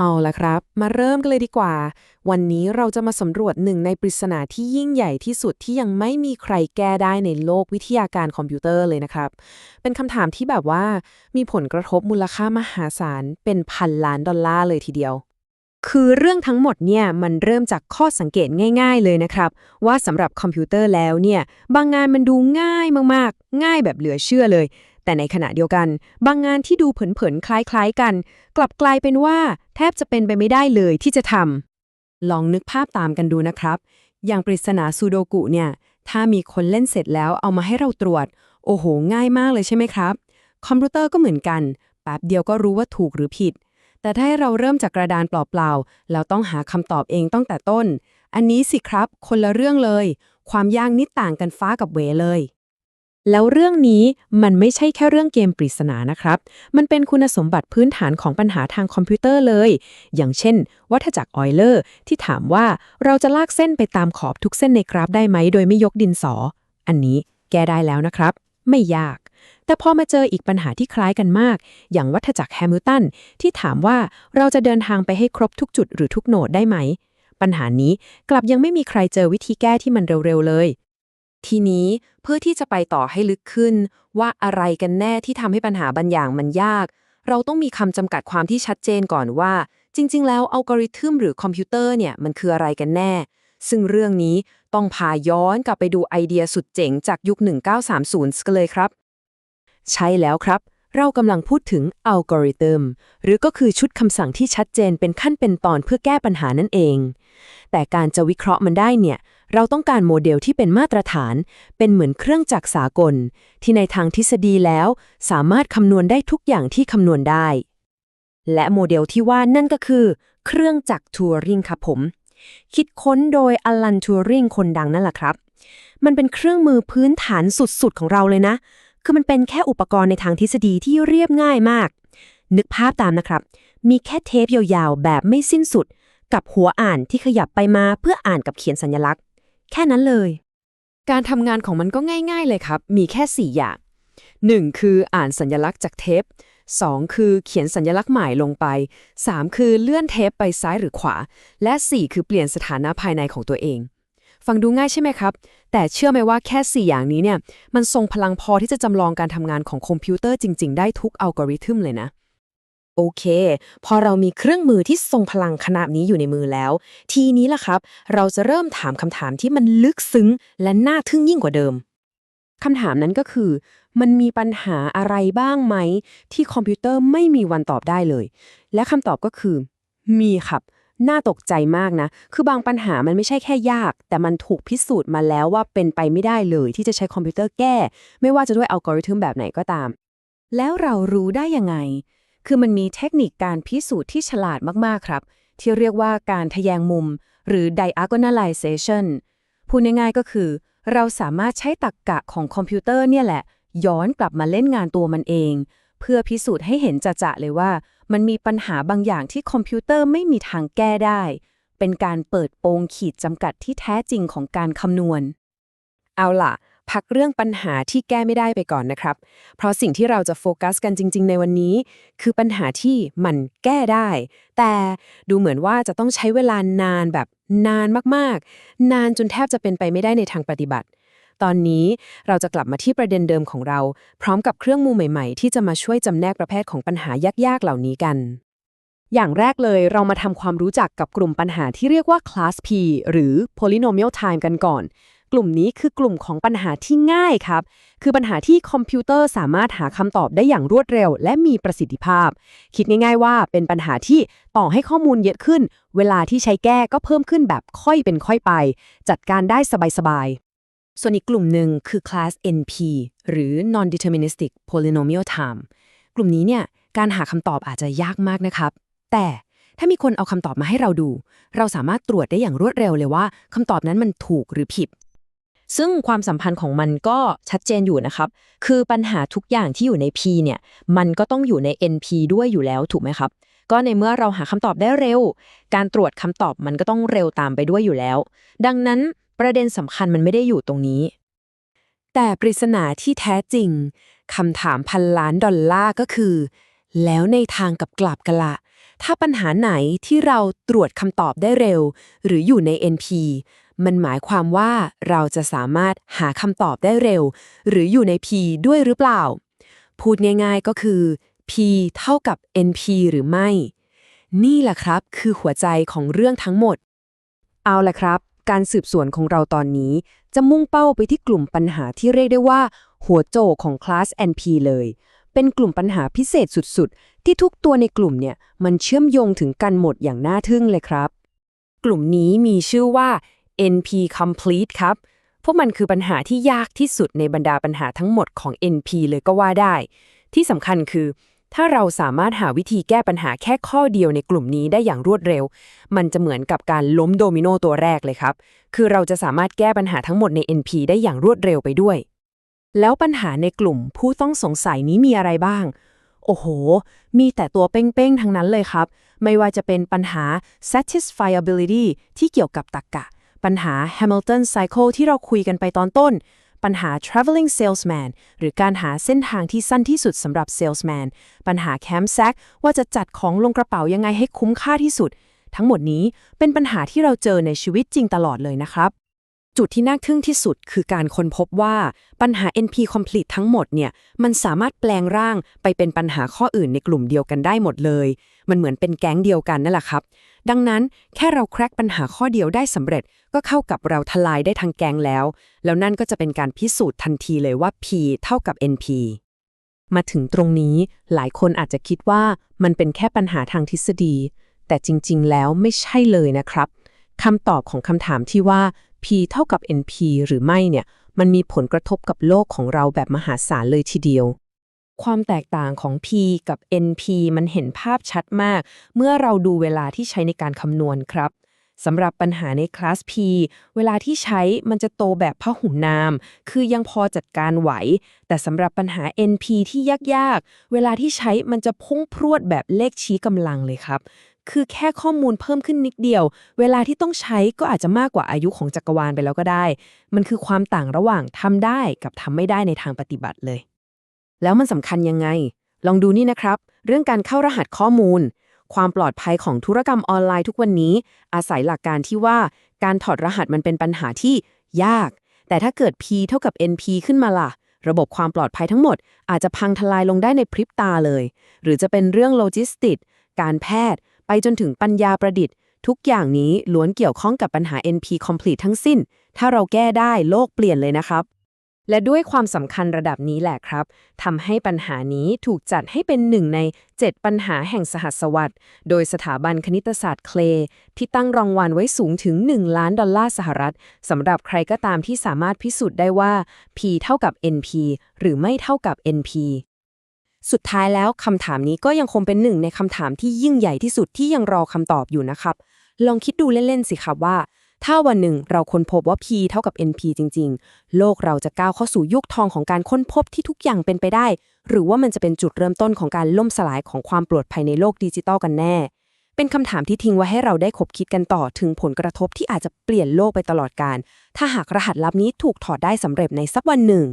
เอาละครับ มาเริ่มกันเลยดีกว่า วันนี้เราจะมาสำรวจหนึ่งในปริศนาที่ยิ่งใหญ่ที่สุดที่ยังไม่มีใครแก้ได้ในโลกวิทยาการคอมพิวเตอร์เลยนะครับ เป็นคำถามที่แบบว่า มีผลกระทบมูลค่ามหาศาลเป็นพันล้านดอลลาร์เลยทีเดียว คือเรื่องทั้งหมดเนี่ยมันเริ่มจากข้อสังเกตง่าย ๆ เลยนะครับ ว่าสำหรับคอมพิวเตอร์แล้วเนี่ยบางงานมันดูง่ายมากๆ ง่ายแบบเหลือเชื่อเลย แต่ในขณะเดียวกัน บางงานที่ดูเผินๆคล้ายๆกัน กลับกลายเป็นว่า แทบจะเป็นไปไม่ได้เลยที่จะทำลองนึกภาพตามกันดูนะครับ อย่างปริศนาซูโดกุเนี่ย ถ้ามีคนเล่นเสร็จแล้วเอามาให้เราตรวจ โอ้โห ง่ายมากเลยใช่ไหมครับ คอมพิวเตอร์ก็เหมือนกันแป๊บเดียวก็รู้ว่าถูกหรือผิด แต่ถ้าให้เราเริ่มจากกระดานเปล่าๆแล้วต้องหาคำตอบเองตั้งแต่ต้น อันนี้สิครับ คนละเรื่องเลย ความยากนิดต่างกันฟ้ากับเหวเลย แล้วเรื่องนี้มันไม่ใช่แค่เรื่องเกมปริศนานะครับ มันเป็นคุณสมบัติพื้นฐานของปัญหาทางคอมพิวเตอร์เลย อย่างเช่น วัฏจักรออยเลอร์ ที่ถามว่าเราจะลากเส้นไปตามขอบทุกเส้นในกราฟได้ไหมโดยไม่ยกดินสอ อันนี้แก้ได้แล้วนะครับ ไม่ยาก แต่พอมาเจออีกปัญหาที่คล้ายกันมาก อย่างวัฏจักรแฮมิลตันที่ถามว่าเราจะเดินทางไปให้ครบทุกจุดหรือทุกโหนดได้ไหม ปัญหานี้กลับยังไม่มีใครเจอวิธีแก้ที่มันเร็วๆเลย ทีนี้เพื่อที่จะไปต่อให้ลึกขึ้น ว่าอะไรกันแน่ที่ทำให้ปัญหาบางอย่างมันยาก เราต้องมีคำจำกัดความที่ชัดเจนก่อนว่า จริง ๆ แล้วอัลกอริทึมหรือคอมพิวเตอร์เนี่ยมันคืออะไรกันแน่ ซึ่งเรื่องนี้ต้องพาย้อนกลับไปดูไอเดียสุดเจ๋งจากยุค 1930 กันเลยครับ ใช่แล้วครับ เรากำลังพูดถึงอัลกอริทึมหรือก็คือชุดคำสั่งที่ชัดเจนเป็นขั้นเป็นตอนเพื่อแก้ปัญหานั่นเอง แต่การจะวิเคราะห์มันได้เนี่ย เราต้องการโมเดลที่เป็นมาตรฐาน เป็นเหมือนเครื่องจักรสากล ที่ในทางทฤษฎีแล้ว สามารถคำนวณได้ทุกอย่างที่คำนวณได้ และโมเดลที่ว่านั่นก็คือ เครื่องจักรทูริงครับผม คิดค้นโดยอลันทูริงคนดังนั่นแหละครับ มันเป็นเครื่องมือพื้นฐานสุดๆของเราเลยนะ คือมันเป็นแค่อุปกรณ์ในทางทฤษฎีที่เรียบง่ายมาก นึกภาพตามนะครับ มีแค่เทปยาวๆแบบไม่สิ้นสุด กับหัวอ่านที่ขยับไปมาเพื่ออ่านกับเขียนสัญลักษณ์ แค่นั้นเลย การทำงานของมันก็ง่าย ๆเลยครับ มีแค่ 4 อย่าง 1. คืออ่านสัญลักษณ์จากเทป 2. คือเขียนสัญลักษณ์ใหม่ลงไป 3. คือเลื่อนเทปไปซ้ายหรือขวา และ 4 คือเปลี่ยนสถานะภายในของตัวเอง ฟังดูง่ายใช่ไหมครับ แต่เชื่อไหมว่าแค่ 4 อย่างนี้เนี่ย มันทรงพลังพอที่จะจำลองการทำงานของคอมพิวเตอร์จริง ๆ ได้ทุกอัลกอริทึมเลยนะ โอเค พอเรามีเครื่องมือที่ทรงพลังขนาดนี้อยู่ในมือแล้ว ทีนี้ล่ะครับ เราจะเริ่มถามคำถามที่มันลึกซึ้ง และน่าทึ่งยิ่งกว่าเดิมคำถามนั้นก็คือ มันมีปัญหาอะไรบ้างไหม ที่คอมพิวเตอร์ไม่มีวันตอบได้เลย และคำตอบก็คือ มีครับ น่าตกใจมากนะ คือบางปัญหามันไม่ใช่แค่ยาก แต่มันถูกพิสูจน์มาแล้วว่าเป็นไปไม่ได้เลยที่จะใช้คอมพิวเตอร์แก้ ไม่ว่าจะด้วยอัลกอริทึมแบบไหนก็ตาม แล้วเรารู้ได้ยังไง คือมันมีเทคนิคการพิสูจน์ที่ฉลาดมากๆครับ ที่เรียกว่าการทะแยงมุม หรือ diagonalization พูดง่ายๆก็คือ เราสามารถใช้ตรรกกะของคอมพิวเตอร์เนี่ยแหละ ย้อนกลับมาเล่นงานตัวมันเอง เพื่อพิสูจน์ให้เห็นจะๆเลยว่า มันมีปัญหาบางอย่างที่คอมพิวเตอร์ไม่มีทางแก้ได้ เป็นการเปิดโปงขีดจำกัดที่แท้จริงของการคำนวณ เอาล่ะ พักเรื่องปัญหาที่แก้ไม่ได้ไปก่อนนะครับ เพราะสิ่งที่เราจะโฟกัสกันจริง ๆ ในวันนี้ คือปัญหาที่มันแก้ได้ แต่ดูเหมือนว่าจะต้องใช้เวลานานแบบนานมากๆ นานจนแทบจะเป็นไปไม่ได้ในทางปฏิบัติ ตอนนี้เราจะกลับมาที่ประเด็นเดิมของเรา พร้อมกับเครื่องมือใหม่ๆ ที่จะมาช่วยจำแนกประเภทของปัญหายากๆเหล่านี้กันอย่างแรกเลยเรามาทำความรู้จักกับกลุ่มปัญหาที่เรียกว่า class P หรือ polynomial time กันก่อน กลุ่มนี้คือกลุ่มของปัญหาที่ง่ายครับ คือปัญหาที่คอมพิวเตอร์สามารถหาคำตอบได้อย่างรวดเร็ว และมีประสิทธิภาพ คิดง่ายๆว่าเป็นปัญหาที่ต่อให้ข้อมูลเยอะขึ้น เวลาที่ใช้แก้ก็เพิ่มขึ้นแบบค่อยเป็นค่อยไป จัดการได้สบายๆ ส่วนอีกกลุ่มหนึ่งคือ class NP หรือ non-deterministic polynomial time กลุ่มนี้เนี่ยการหาคำตอบอาจจะยากมากนะครับ แต่ถ้ามีคนเอาคำตอบมาให้เราดู เราสามารถตรวจได้อย่างรวดเร็วเลยว่าคำตอบนั้นมันถูกหรือผิด ซึ่งความสัมพันธ์ของมันก็ชัดเจนอยู่นะครับ คือปัญหาทุกอย่างที่อยู่ใน P เนี่ยมันก็ต้องอยู่ใน NP ด้วยอยู่แล้วถูกไหมครับ ก็ในเมื่อเราหาคำตอบได้เร็ว การตรวจคำตอบมันก็ต้องเร็วตามไปด้วยอยู่แล้ว ดังนั้นประเด็นสำคัญมันไม่ได้อยู่ตรงนี้ แต่ปริศนาที่แท้จริงคำถามพันล้านดอลลาร์ก็คือ แล้วในทางกับกลับกันละถ้าปัญหาไหนที่เราตรวจคำตอบได้เร็ว หรืออยู่ใน NP มันหมายความว่าเราจะสามารถหาคำตอบได้เร็ว หรืออยู่ใน P ด้วยหรือเปล่า พูดง่ายๆก็คือ P เท่ากับ NP หรือไม่ นี่แหละครับคือหัวใจของเรื่องทั้งหมด เอาละครับ การสืบสวนของเราตอนนี้ จะมุ่งเป้าไปที่กลุ่มปัญหาที่เรียกได้ว่า หัวโจกของคลาส NP เลย เป็นกลุ่มปัญหาพิเศษสุดๆ ที่ทุกตัวในกลุ่มเนี่ยมันเชื่อมโยงถึงกันหมดอย่างน่าทึ่งเลยครับ กลุ่มนี้มีชื่อว่า NP complete ครับ พวกมันคือปัญหาที่ยากที่สุดในบรรดาปัญหาทั้งหมดของ NP เลยก็ว่าได้ ที่สำคัญคือ ถ้าเราสามารถหาวิธีแก้ปัญหาแค่ข้อเดียวในกลุ่มนี้ได้อย่างรวดเร็ว มันจะเหมือนกับการล้มโดมิโนตัวแรกเลยครับ คือเราจะสามารถแก้ปัญหาทั้งหมดใน NP ได้อย่างรวดเร็วไปด้วย แล้วปัญหาในกลุ่มผู้ต้องสงสัยนี้มีอะไรบ้างโอ้โห มีแต่ตัวเป้งๆ ทั้งนั้นเลยครับ ไม่ว่าจะเป็นปัญหา satisfiability ที่เกี่ยวกับตรรกะ ปัญหา Hamilton cycle ที่เราคุยกันไปตอนต้น ปัญหา traveling salesman หรือการหาเส้นทางที่สั้นที่สุดสำหรับ salesman ปัญหา camp sack ว่าจะจัดของลงกระเป๋ายังไงให้คุ้มค่าที่สุด ทั้งหมดนี้เป็นปัญหาที่เราเจอในชีวิตจริงตลอดเลยนะครับ จุดที่น่าทึ่งที่สุดคือการค้นพบว่าปัญหา NP complete ทั้งหมดเนี่ยมันสามารถแปลงร่างไปเป็นปัญหาข้ออื่นในกลุ่มเดียวกันได้หมดเลย มันเหมือนเป็นแก๊งเดียวกันนั่นแหละครับ ดังนั้นแค่เราแคร็กปัญหาข้อเดียวได้สำเร็จ ก็เข้ากับเราทลายได้ทั้งแก๊งแล้ว แล้วนั่นก็จะเป็นการพิสูจน์ทันทีเลยว่า P เท่ากับ NP มาถึงตรงนี้หลายคนอาจจะคิดว่ามันเป็นแค่ปัญหาทางทฤษฎี แต่จริง ๆ แล้วไม่ใช่เลยนะครับคำตอบของคำถามที่ว่า P เท่ากับ NP หรือไม่เนี่ย มันมีผลกระทบกับโลกของเราแบบมหาศาลเลยทีเดียว ความแตกต่างของ P กับ NP มันเห็นภาพชัดมาก เมื่อเราดูเวลาที่ใช้ในการคำนวณครับสำหรับปัญหาในคลาส P เวลาที่ใช้มันจะโตแบบพหุนาม คือยังพอจัดการไหว แต่สำหรับปัญหา NP ที่ยาก ๆ เวลาที่ใช้มันจะพุ่งพรวดแบบเลขชี้กำลังเลยครับ คือแค่ข้อมูลเพิ่มขึ้นนิดเดียว เวลาที่ต้องใช้ก็อาจจะมากกว่าอายุของจักรวาลไปแล้วก็ได้ มันคือความต่างระหว่างทำได้กับทำไม่ได้ในทางปฏิบัติเลย แล้วมันสำคัญยังไง ลองดูนี่นะครับ เรื่องการเข้ารหัสข้อมูล ความปลอดภัยของธุรกรรมออนไลน์ทุกวันนี้ อาศัยหลักการที่ว่าการถอดรหัสมันเป็นปัญหาที่ยาก แต่ถ้าเกิด P เท่ากับ NP ขึ้นมาล่ะระบบความปลอดภัยทั้งหมดอาจจะพังทลายลงได้ในพริบตาเลย หรือจะเป็นเรื่องโลจิสติก การแพทย์ ไปจนถึงปัญญาประดิษฐ์ ทุกอย่างนี้ล้วนเกี่ยวข้องกับปัญหา NP complete ทั้งสิ้น ถ้าเราแก้ได้โลกเปลี่ยนเลยนะครับ และด้วยความสำคัญระดับนี้แหละครับทำให้ปัญหานี้ถูกจัดให้เป็นหนึ่งใน 7 ปัญหาแห่งสหัสวรรษ โดยสถาบันคณิตศาสตร์เคลที่ตั้งรางวัลไว้สูงถึง 1 ล้านดอลลาร์สหรัฐสำหรับใครก็ตามที่สามารถพิสูจน์ได้ว่า P เท่ากับ NP หรือไม่เท่ากับ NP สุดท้ายแล้วคำถามนี้ก็ยังคงเป็นหนึ่งในคำถามที่ยิ่งใหญ่ที่สุดที่ยังรอคำตอบอยู่นะครับ ลองคิดดูเล่น ๆ สิครับว่า ถ้าวันหนึ่งเราค้นพบว่า P เท่ากับ NP จริง ๆ โลกเราจะก้าวเข้าสู่ยุคทองของการค้นพบที่ทุกอย่างเป็นไปได้ หรือว่ามันจะเป็นจุดเริ่มต้นของการล่มสลายของความปลอดภัยในโลกดิจิตอลกันแน่ เป็นคำถามที่ทิ้งไว้ให้เราได้คบคิดกันต่อถึงผลกระทบที่อาจจะเปลี่ยนโลกไปตลอดกาลถ้าหากรหัสลับนี้ถูกถอดได้สำเร็จในสักวันหนึ่ง